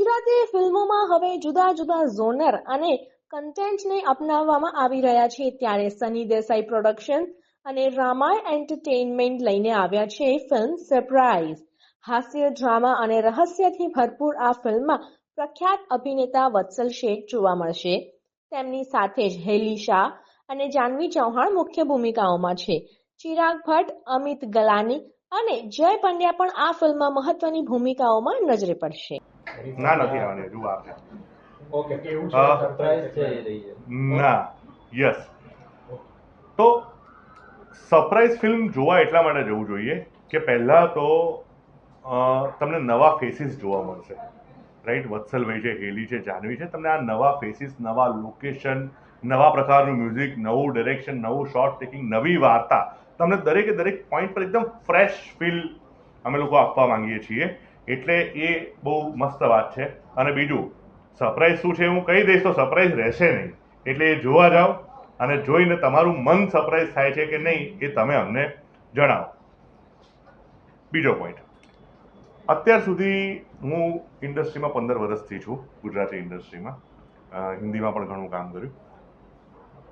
ગુજરાતી ફિલ્મોમાં હવે જુદા જુદા ઝોનર અને કન્ટેન્ટને અપનાવવામાં આવી રહ્યા છે. ત્યારે સની દેસાઈ પ્રોડક્શન અને રામાય એન્ટરટેઇનમેન્ટ લઈને આવ્યા છે ફિલ્મ સરપ્રાઇઝ હાસ્ય ડ્રામા અને રહસ્યથી ભરપૂર આ ફિલ્મમાં પ્રખ્યાત અભિનેતા વત્સલ શેઠ જોવા મળશે. તેમની સાથે જ હેલી શાહ અને જાનવી ચૌહાણ મુખ્ય ભૂમિકાઓમાં છે. ચિરાગ ભટ્ટ, અમિત ગલાની અને જય પંડ્યા પણ આ ફિલ્મમાં મહત્વની ભૂમિકાઓમાં નજરે પડશે. ના નથી આવવાની હજુ વાર છે ઓકે કેવું છે સરપ્રાઈઝ છે. ના યસ. તો સરપ્રાઈઝ ફિલ્મ જોવા એટલા માટે જવું જોઈએ કે પહેલાં તો અ, તમને નવા ફેસીસ જોવા મળશે. રાઈટ વત્સલભાઈ છે હેલી છે જાનવી છે. તમને આ નવા ફેસીસ નવા લોકેશન નવા પ્રકારનું મ્યુઝિક નવું ડિરેક્શન નવું શોર્ટ ટેકિંગ નવી વાર્તા તમને દરેકે દરેક પોઈન્ટ પર એકદમ ફ્રેશ ફીલ અમે લોકો આપવા માંગીએ છીએ. એટલે એ બહુ મસ્ત વાત છે. અને બીજું સરપ્રાઈઝ શું છે હું કહી દઈશ તો સરપ્રાઈઝ રહેશે નહીં. એટલે એ જોવા જાઓ અને જોઈને તમારું મન સરપ્રાઈઝ થાય છે કે નહીં એ તમે અમને જણાવો. બીજો પોઈન્ટ અત્યાર સુધી હું ઇન્ડસ્ટ્રીમાં પંદર વર્ષથી છું, ગુજરાતી ઇન્ડસ્ટ્રીમાં. હિન્દીમાં પણ ઘણું કામ કર્યું.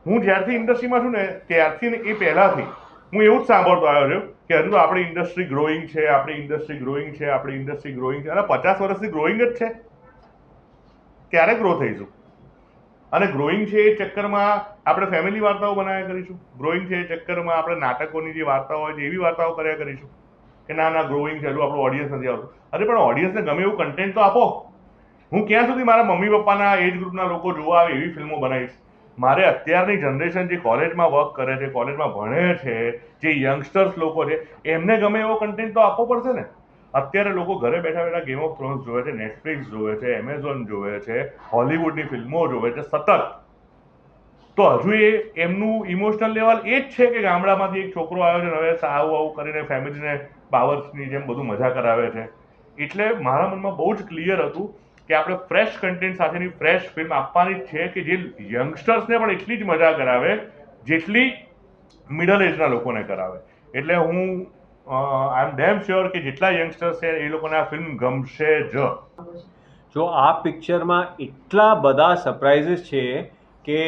હું જ્યારથી ઇન્ડસ્ટ્રીમાં છું ને, ત્યારથી ને એ પહેલાંથી હું એવું જ સાંભળતો આવ્યો છું કે હજુ આપણી ઇન્ડસ્ટ્રી ગ્રોઈંગ છે, આપણી ઇન્ડસ્ટ્રી ગ્રોઈંગ છે, આપણી ઇન્ડસ્ટ્રી ગ્રોઈંગ છે. અને પચાસ વર્ષથી ગ્રોઈંગ જ છે. ક્યારે ગ્રો થઈશું? અને ગ્રોઈંગ છે એ ચક્કરમાં આપણે ફેમિલી વાર્તાઓ બનાવ્યા કરીશું. ગ્રોઈંગ છે એ ચક્કરમાં આપણે નાટકોની જે વાર્તાઓ હોય છે, એવી વાર્તાઓ કર્યા કરીશું કે ના ના ગ્રોઈંગ છે, હજુ આપણું ઓડિયન્સ નથી આવતું. અરે, પણ ઓડિયન્સને ગમે એવું કન્ટેન્ટ તો આપો. હું ક્યાં સુધી મારા મમ્મી પપ્પાના એજ ગ્રુપના લોકો જોવા આવે એવી ફિલ્મો બનાવીશ? મારે અત્યારની જનરેશન જે કોલેજમાં વર્ક કરે છે કોલેજમાં ભણે છે, જે યંગસ્ટર્સ લોકો છે, એમને ગમે એવો કન્ટેન્ટ તો આપવો પડશે ને? અત્યારે લોકો ઘરે બેઠા બેઠા ગેમ ઓફ થ્રોન્સ જોવે છે નેટફ્લિક્સ જોવે છે એમેઝોન જોવે છે હોલિવૂડની ફિલ્મો જોવે છે, સતત. તો હજુ એ, એમનું ઇમોશનલ લેવલ એ જ છે કે ગામડામાંથી એક છોકરો આવ્યો છે હવે આવું આવું કરીને ફેમિલીને પાવર્સની જેમ બધું મજા કરાવે છે. એટલે મારા મનમાં બહુ જ ક્લિયર હતું કે આપણે ફ્રેશ કન્ટેન્ટ સાથેની ફ્રેશ ફિલ્મ આપવાની છે કે જે યંગસ્ટર્સને પણ એટલી જ મજા કરાવે, જેટલી મિડલ એજના લોકોને કરાવે. એટલે હું આઈ એમ ડેમ શ્યોર કે જેટલા યંગસ્ટર્સ છે એ લોકોને આ ફિલ્મ ગમશે જ. જો આ પિક્ચરમાં એટલા બધા સરપ્રાઇઝીસ છે કે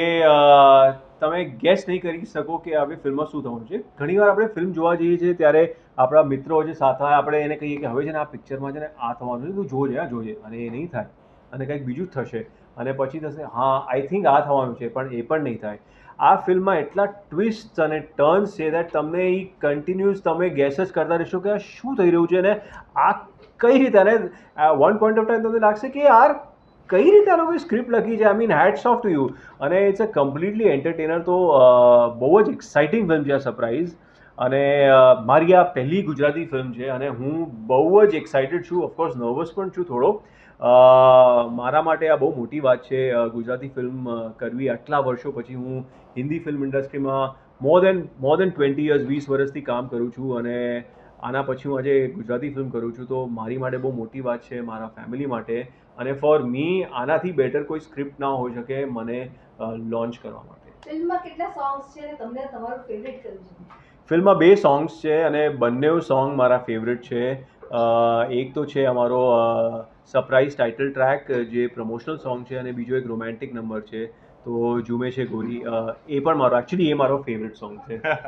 તમે ગેસ નહીં કરી શકો કે હવે ફિલ્મમાં શું થવાનું છે. ઘણીવાર આપણે ફિલ્મ જોવા જઈએ છીએ ત્યારે આપણા મિત્રો જે સાથે આપણે એને કહીએ કે હવે છે ને આ પિક્ચરમાં છે ને આ થવાનું છે, તું જોજે, હા, જોજે. અને એ નહીં થાય. અને કંઈક બીજું જ થશે. અને પછી થશે, હા આઈ થિંક આ થવાનું છે, પણ એ પણ નહીં થાય. આ ફિલ્મમાં એટલા ટ્વિસ્ટ અને ટર્ન્સ છે દેટ તમને એ કન્ટિન્યુઅસ તમે ગેસ જ કરતા રહેશો કે આ શું થઈ રહ્યું છે અને આ કઈ રીતે અને વન પોઈન્ટ ઓફ ટાઈમ તમને લાગશે કે યાર, કઈ રીતે આનો કોઈ સ્ક્રિપ્ટ લખી છે? I mean heads off to you અને ઇટ્સ અ કમ્પ્લીટલી એન્ટરટેનર તો બહુ જ એક્સાઇટિંગ ફિલ્મ છે આ સરપ્રાઇઝ અને મારી આ પહેલી ગુજરાતી ફિલ્મ છે અને હું બહુ જ એક્સાઇટેડ છું ઓફકોર્સ નર્વસ પણ છું થોડો. મારા માટે આ બહુ મોટી વાત છે ગુજરાતી ફિલ્મ કરવી. આટલા વર્ષો પછી હું હિન્દી ફિલ્મ ઇન્ડસ્ટ્રીમાં more than more than twenty years વીસ વર્ષથી કામ કરું છું અને આના પછી હું આજે ગુજરાતી ફિલ્મ કરું છું. તો મારી માટે બહુ મોટી વાત છે મારા ફેમિલી માટે અને ફોર મી આનાથી બેટર કોઈ સ્ક્રિપ્ટ ના હોઈ શકે મને લોન્ચ કરવા માટે. ફિલ્મમાં કેટલા સોંગ્સ છે અને તમને તમારું ફેવરિટ કયું છે? ફિલ્મમાં બે સોંગ્સ છે અને બંને સોંગ મારા ફેવરેટ છે. એક તો છે અમારો સરપ્રાઇઝ ટાઇટલ ટ્રેક જે પ્રમોશનલ સોંગ છે અને બીજો એક રોમેન્ટિક નંબર છે. તો જુમે છે ગોરી એ પણ મારો એકચ્યુઅલી એ મારો ફેવરેટ સોંગ છે.